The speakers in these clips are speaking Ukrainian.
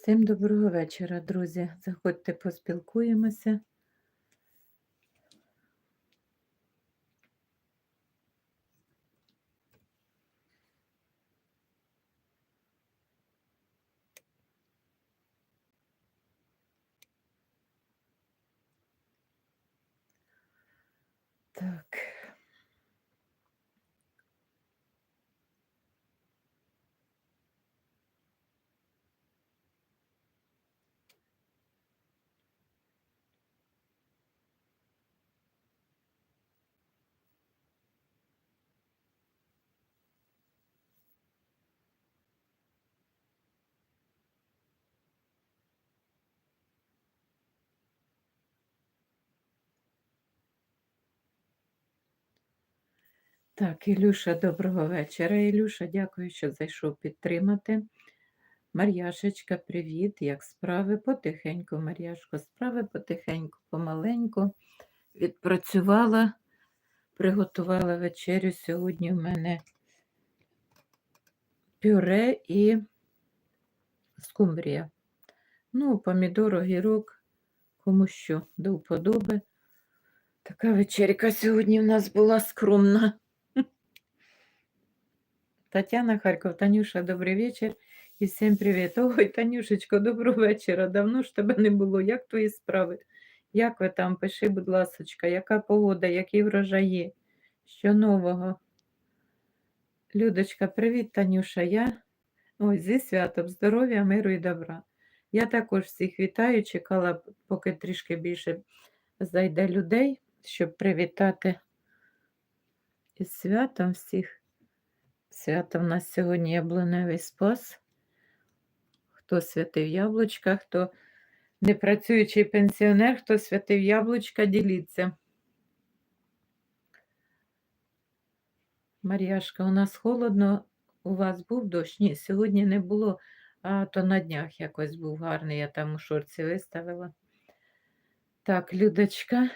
Всім доброго вечора, друзі. Заходьте, поспілкуємося. Так. Так, Ілюша, доброго вечора. Ілюша, дякую, що зайшов підтримати. Мар'яшечка, привіт, як справи? Потихеньку, Мар'яшко, справи потихеньку, помаленьку. Відпрацювала, приготувала вечерю. Сьогодні в мене пюре і скумбрія. Ну, помідор, огірок, кому що до вподоби. Така вечерка сьогодні в нас була скромна. Тетяна Харков, Танюша, добрий вечір і всім привіт. Ой, Танюшечко, доброго вечора. Давно ж тебе не було. Як твої справи? Як ви там? Пиши, будь ласочка, яка погода, які врожаї? Що нового? Людочка, привіт, Танюша. Я ой, зі святом, здоров'я, миру і добра. Я також всіх вітаю, чекала, поки трішки більше зайде людей, щоб привітати із святом всіх. Свято в нас сьогодні яблуневий спас. Хто святив яблучка, хто непрацюючий пенсіонер, хто святив яблучка, діліться. Мар'яшка, у нас холодно, у вас був дощ? Ні, сьогодні не було, а то на днях якось був гарний, я там у шорці виставила. Так, Людочка.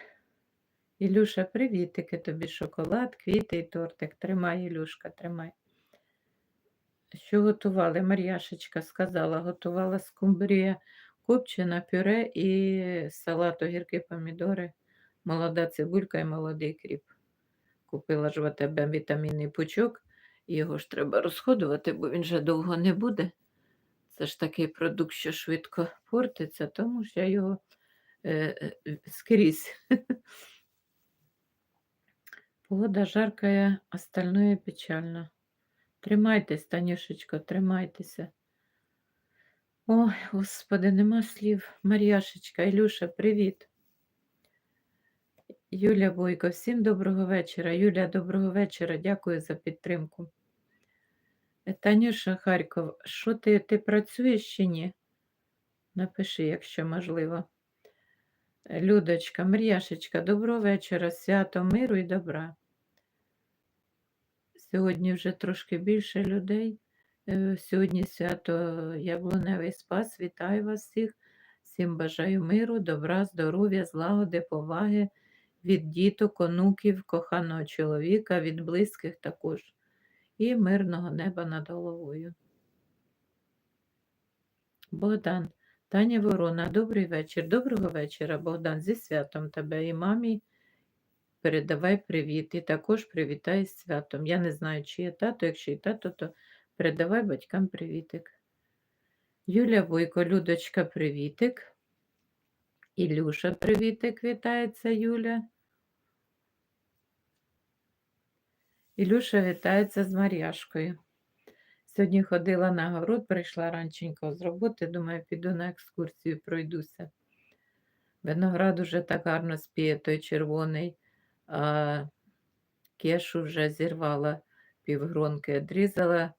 Ілюша, привітики тобі, шоколад, квіти і тортик. Тримай, Ілюшка, тримай. Що готували? Мар'яшечка сказала, готувала скумбрія, копчена, пюре і салат, огірки, помідори, молода цибулька і молодий кріп. Купила ж в АТБ вітамінний пучок, його ж треба розходувати, бо він вже довго не буде. Це ж такий продукт, що швидко портиться, тому що я його е, е, скрізь. Погода жаркая, остальное печально. Тримайтесь, Танюшечко, тримайтеся. Ой, господи, нема слів. Мар'яшечка, Ілюша, привіт. Юля Бойко, всім доброго вечора. Юля, доброго вечора. Дякую за підтримку. Е, Танюша Харков, що ти ти працюєш чи ні? Напиши, якщо можливо. Е, Людочка, Мар'яшечка, доброго вечора, свято миру і добра. Сьогодні вже трошки більше людей. Е, сьогодні свято Яблуневий Спас. Вітаю вас всіх. Всім бажаю миру, добра, здоров'я, злагоди, поваги від діток, онуків, коханого чоловіка, від близьких також. І мирного неба над головою. Богдан, Таня Ворона, добрий вечір. Доброго вечора, Богдан, зі святом тебе і мамі. Передавай привіт. І також привітай з святом. Я не знаю, чи є тато, якщо є тато, то передавай батькам привітик. Юля Войко, Людочка, привітик. Ілюша, привітик, вітається Юля. Ілюша вітається з Мар'яшкою. Сьогодні ходила на город, прийшла ранченько з роботи, думаю, піду на екскурсію, пройдуся. Виноград уже так гарно спіє, той червоний, а кешу вже зірвала півгронки, відрізала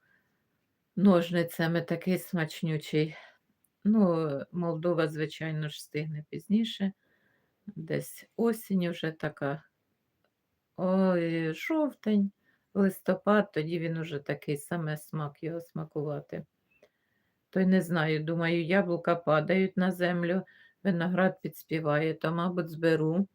ножницями такий смачнючий. Ну, Молдова, звичайно ж, стигне пізніше. Десь осінь вже така. Ой, жовтень, листопад, тоді він уже такий саме смак його смакувати. То й не знаю, думаю, яблука падають на землю, виноград підспіває, то, мабуть, зберу.